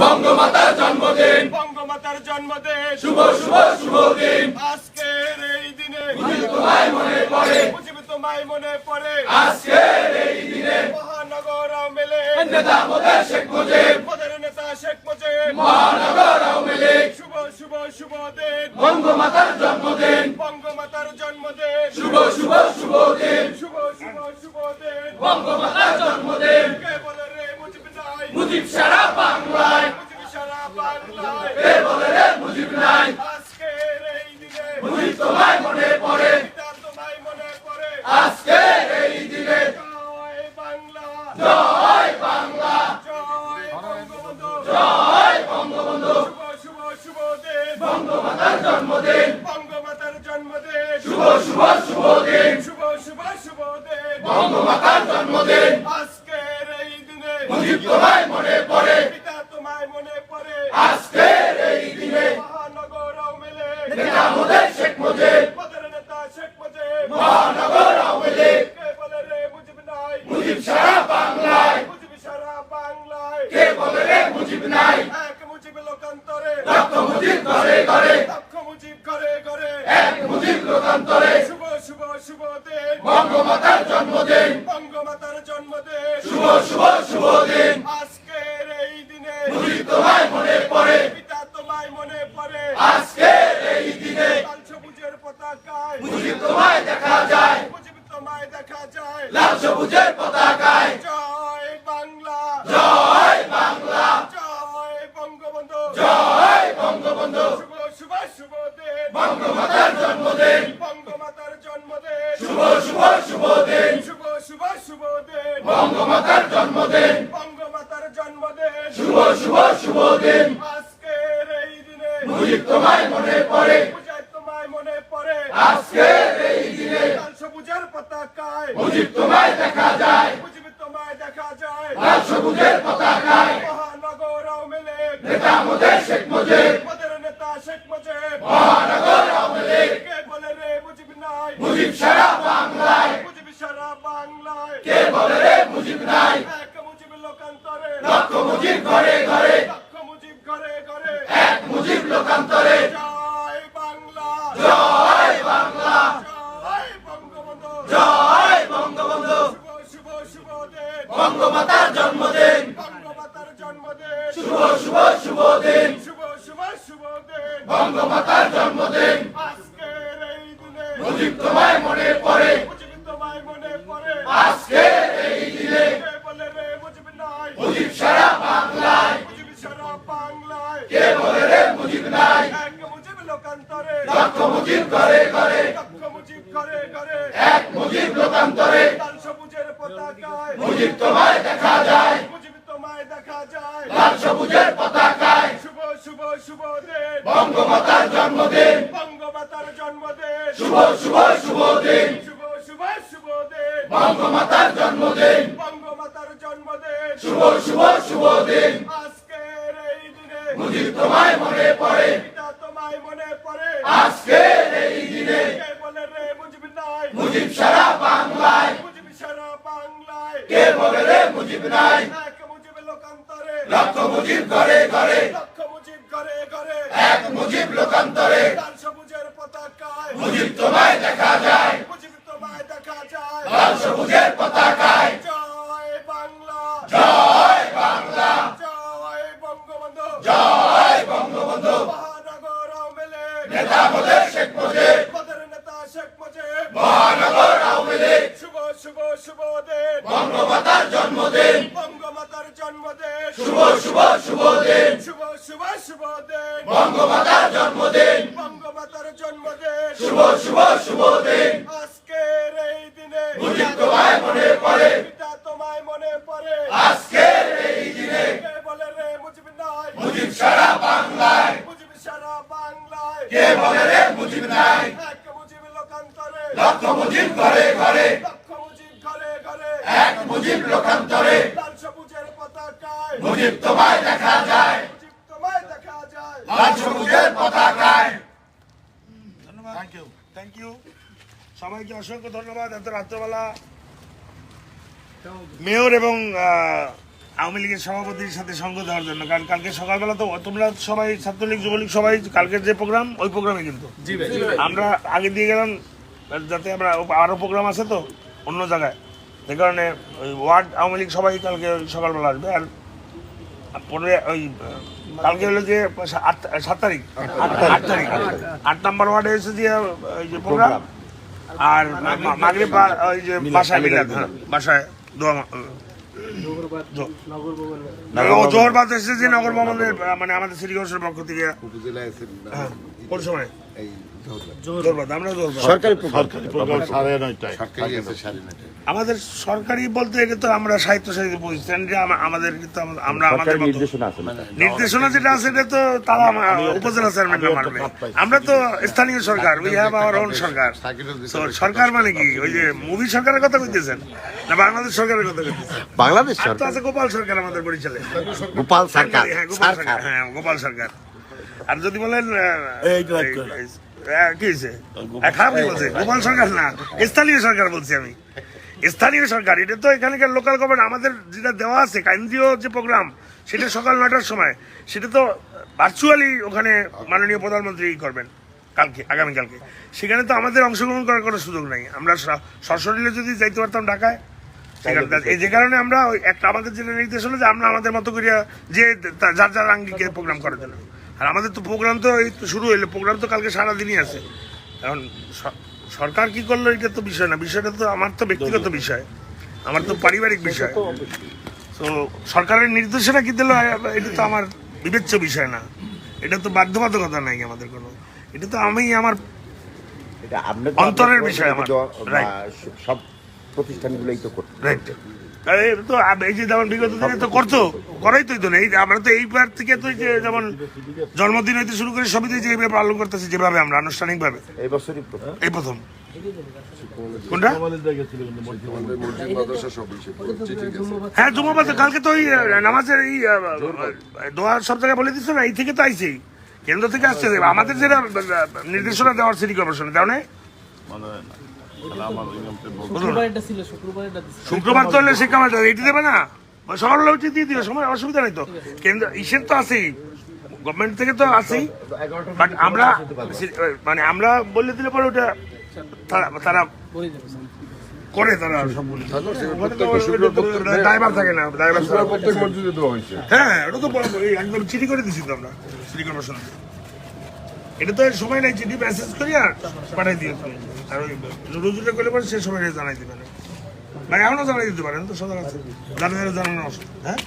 বঙ্গমাতার জন্মদিন। বঙ্গমাতার জন্মদিন। শুভ শুভ শুভ দিন। আজকের এই দিনে। তোমায় মনে পড়ে। তোমায় মনে পড়ে। আজকের এই দিনে মহানগর আওয়ামী লীগ নেতা মোদের শেখ মুজিব পদের নেতা শেখ মুজিব মহানগর আওয়ামী লীগ শুভ শুভ শুভ দিন বঙ্গমাতার জন্মদিন বঙ্গমাতার জন্মদিন শুভ শুভ শুভ দিন শুভ শুভ শুভ দিন বঙ্গমাতার জন্মদিন কে বলে রে মুজিব নাই মুজিব সারা বাংলায় মুজিব সারা বাংলায় কে বলে রে মুজিব নাই আজকের এই দিনে মুজিব তোমায় মনে পড়ে পিতা তোমায় মনে পড়ে আজকের এই দিনে জয় বাংলা জয় বাংলা জয় বঙ্গবন্ধু জয় বঙ্গবন্ধু শুভ শুভ শুভ দিন বঙ্গমাতার জন্মদিন বঙ্গমাতার জন্মদিন শুভ শুভ শুভ দিন শুভ শুভ শুভ দিন বঙ্গমাতার জন্মদিন আজকের এই দিনে মুজিব তোমায় মনে পড়ে পিতা তোমায় মনে পড়ে আজকের এই দিনে মহানগর আওয়ামী লীগ নেতা মোদের শেখ মুজিব পদের নেতা শেখ মুজিব মহানগর আওয়ামী লীগ কে বলে রে মুজিব নাই মুজিব সারা বাংলায় মুজিব সারা বাংলায় কে বলে রে মুজিব নাই এক মুজিব লোকান্তরে লক্ষ মুজিব ঘরে ঘরে লক্ষ মুজিব ঘরে ঘরে এক মুজিব লোকান্তরে শুভ শুভ শুভ দিন বঙ্গমাতার জন্মদিন বঙ্গমাতার জন্মদিন শুভ শুভ শুভ দিন আজকের এই দিনে মুজিব তোমায় মনে পড়ে। পিতা তোমায় মনে পড়ে। আজকের এই দিনে লাল সবুজের পতাকায়। মুজিব তোমায় দেখা যায়। মুজিব তোমায় দেখা যায়। লাল সবুজের পতাকায়। জয় বাংলা। জয় বাংলা। জয় বঙ্গবন্ধু। জয় বঙ্গবন্ধু। শুভ শুভ শুভ দিন। বঙ্গমাতার জন্মদিন। বঙ্গমাতার জন্মদিন। শুভ শুভ শুভ দিন। শুভ শুভ শুভ দিন। বঙ্গমাতার জন্মদিন। বঙ্গমাতার জন্মদিন। শুভ শুভ শুভ আজকের এই দিনে মুজিব তোমায় মনে পড়ে। পূজায় তোমায় মনে পড়ে। আজকের এই দিনে লাল সবুজের পতাকায় মুজিব তোমায় দেখা যায়। মুজিব তোমায় দেখা যায়। লাল সবুজের পতাকায়। মহানগর আওয়ামী লীগ। নেতা মোদের শেখ মুজিব। মোদের নেতা শেখ মুজিব আওয়ামী লীগ কে বলে রে মুজিব নাই মুজিব সারা বাংলায় মুজিব সারা বাংলায় কে বলে রে মুজিব নাই এক মুজিব লোকান্তরে লক্ষ মুজিব ঘরে ঘরে লক্ষ মুজিব ঘরে ঘরে এক মুজিব লোকান্তরে জয় বাংলা জয় বাংলা জয় বঙ্গবন্ধু জয় বঙ্গবন্ধু শুভ শুভ শুভ দিন বঙ্গমাতার জন্মদিন বঙ্গমাতার জন্মদিন শুভ শুভ শুভ দিন শুভ শুভ শুভ দিন বঙ্গমাতার জন্মদিন। আজকের এই দিনে মুজিব তোমায় মনে পড়ে। মুজিব তোমায় মনে পড়ে আজকের এই দিনে কে বলে রে মুজিব নাই মুজিব সারা বাংলায়। মুজিব সারা বাংলায়। কে বলে রে মুজিব নাই এক মুজিব লোকান্তরে। লক্ষ মুজিব ঘরে ঘরে লক্ষ মুজিব ঘরে ঘরে এক মুজিব লোকান্তরে লাল সবুজের পতাকায় মুজিব তোমায় দেখা যায় মুজিব তোমায় দেখা যায় লাল সবুজের পতাকায়। শুভ শুভ শুভ দিন। বঙ্গমাতার জন্মদিন। বঙ্গমাতার জন্মদিন। শুভ শুভ শুভ দিন। শুভ শুভ শুভ দিন। বঙ্গমাতার জন্মদিন। বঙ্গমাতার জন্মদিন। শুভ শুভ শুভ দিন। আজকের এই দিনে। মুজিব তোমায় মনে পড়ে। পিতা তোমায় মনে পড়ে। আজকের এই দিনে। কে বলে রে মুজিব নাই। মুজিব সারা বাংলায়। মুজিব সারা বাংলায়। কে বলে রে মুজিব নাই। লক্ষ মুজিব ঘরে ঘরে। লক্ষ মুজিব ঘরে ঘরে। এক মুজিব লোকান্তরে। লাল সবুজের পতাকায়। মুজিব তোমায় দেখা যায়। মুজিব তোমায় দেখা যায়। লাল সবুজের পতাকায়। জয় বাংলা। জয় বাংলা। জয় বঙ্গবন্ধু। জয় বঙ্গবন্ধু। মহানগর আওয়ামী লীগ। নেতা মোদের শেখ মুজিব পদের নেতা শেখ মুজিব মহানগর আওয়ামী লীগ শুভ শুভ শুভ দিন বঙ্গমাতার জন্মদিন বঙ্গমাতার জন্মদিন শুভ শুভ শুভ শুভ শুভ শুভ দিন। বঙ্গমাতার জন্মদিন। বঙ্গমাতার জন্মদিন। শুভ শুভ শুভ দিন। আজকের এই দিনে মুজিব তোমায় মনে পড়ে। পিতা তোমায় মনে পড়ে। আজকের এই দিনে। কে বলে রে মুজিব নাই? মুজিব সারা বাংলায়। মুজিব সারা বাংলায়। কে বলে রে মুজিব নাই? এক মুজিব লোকান্তরে। লক্ষ মুজিব ঘরে ঘরে। লক্ষ মুজিব ঘরে ঘরে। এক মুজিব লোকান্তরে। তোমায় দেখা যায়। তোমায় দেখা যায়। লাল সবুজের পতাকায়। ধন্যবাদ। থ্যাংক ইউ থ্যাংক ইউ সবাইকে অসংখ্য ধন্যবাদ। এত রাত্রবেলা মেয়র এবং আওয়ামী লীগের সভাপতির সাথে সঙ্গ দেওয়ার জন্য। কারণ কালকে সকালবেলা তো তোমরা সবাই ছাত্রলীগ যুবলীগ সবাই কালকের যে প্রোগ্রাম ওই প্রোগ্রামে কিন্তু। আমরা আগে দিয়ে গেলাম যাতে আমরা আরও প্রোগ্রাম আছে তো অন্য জায়গায়। যে কারণে ওয়ার্ড আওয়ামী লীগ সবাই কালকে সকালবেলা আসবে। আর পরে ওই কালকে হলো যে আট সাত তারিখ। আট তারিখ। আট নাম্বার ওয়ার্ডে এসে যে ওই যে প্রোগ্রাম। আর মাগরে ওই যে বাসায় মিলাদ হ্যাঁ, বাসায় দোয়া জোহরবাদ এসেছে নগর ভবনের মানে আমাদের সিটি কাউন্সিলের পক্ষ থেকে কোন সময়? আমাদের সরকারি বলতে এটা তো আমরা সাহিত্য সাহিত্য প্রতিষ্ঠান যে আমাদের কিন্তু আমরা আমাদের নির্দেশনা যেটা আছে এটা তো তারা উপজেলা চেয়ারম্যান মানবে। আমরা তো স্থানীয় সরকার উই হ্যাভ আওয়ার ওন সরকার। সরকার মানে কি? ওই যে মুভি সরকারের কথা কইতেছেন না বাংলাদেশ সরকারের কথা কইতেছেন? বাংলাদেশ আছে গোপাল সরকার আমাদের পরিচালে গোপাল সরকার। হ্যাঁ গোপাল সরকার। হ্যাঁ গোপাল সরকার। আর যদি বলেন কি হয়েছে? খারাপ বলছে গোপাল সরকার না স্থানীয় সরকার বলছি আমি। স্থানীয় সরকার এটা তো এখানকার লোকাল গভর্নমেন্ট আমাদের যেটা দেওয়া আছে কেন্দ্রীয় যে প্রোগ্রাম সেটা সকাল নটার সময় সেটা তো ভার্চুয়ালি ওখানে মাননীয় প্রধানমন্ত্রী করবেন কালকে আগামীকালকে। সেখানে তো আমাদের অংশগ্রহণ করার কোনো সুযোগ নাই। আমরা স- সশরীরে যদি যাইতে পারতাম ঢাকায় এই যে কারণে আমরা ওই একটা আমাদের যেটা নির্দেশ হলো যে আমরা আমাদের মতো করিয়া যে তা- যার যার আঙ্গিকে প্রোগ্রাম করার জন্য। আর আমাদের তো প্রোগ্রাম তো এই তো শুরু হইল প্রোগ্রাম তো কালকে সারাদিনই আছে। এখন সরকার কি করল এটা তো বিষয় না বিষয়টা তো আমার তো ব্যক্তিগত বিষয় আমার তো পারিবারিক বিষয়। তো সরকারের নির্দেশনা কি দিল এটা তো আমার বিবেচ্য বিষয় না। এটা তো বাধ্যবাধকতা নাই আমাদের কোনো। এটা তো আমি আমার এটা অন্তরের বিষয় আমার। সব প্রতিষ্ঠানগুলোই তো করতে রাইট তো এই যে যেমন বিগত দিনে তো করতো করাই তো না। এই আমরা তো এইবার থেকে তো যে যেমন জন্মদিন হইতে শুরু করে সবই তো যে এইভাবে পালন করতেছি যেভাবে আমরা আনুষ্ঠানিকভাবে। এই বছরই প্রথম। এই প্রথম। কোনটা? হ্যাঁ কালকে তো ওই নামাজের এই দোয়া সব জায়গায় বলে দিচ্ছে না এই থেকে তো আইছেই। কেন্দ্র থেকে আসছে। আমাদের যেটা নির্দেশনা দেওয়ার সিটি কর্পোরেশনে দেওয়া শুক্রবার তো হলে শিক্ষা মাত্রা এটি দেবে না। সকাল হলে উচিত দিয়ে দিবে সময় অসুবিধা নেই তো। কেন্দ্র ইসের তো আছেই। গভর্নমেন্ট থেকে তো আছেই। বাট আমরা মানে আমরা বলে দিলে পরে ওটা তারা- তারা বলে দেবো করে তারা ড্রাইভার থাকে না ড্রাইভার প্রত্যেক মসজিদে দেওয়া হয়েছে। হ্যাঁ ওটা তো বড়- একদম চিঠি করে দিছি তো আমরা সিটি কর্পোরেশন এটা তো সময় নাই চিঠি মেসেজ করি আর পাঠাই দিয়ে। আর ওই রুজুটা করলে পরে সে সময় জানাই দিবেন ভাই এখনও জানাই দিতে পারেন তো সদর আছে। জানানো হ্যাঁ?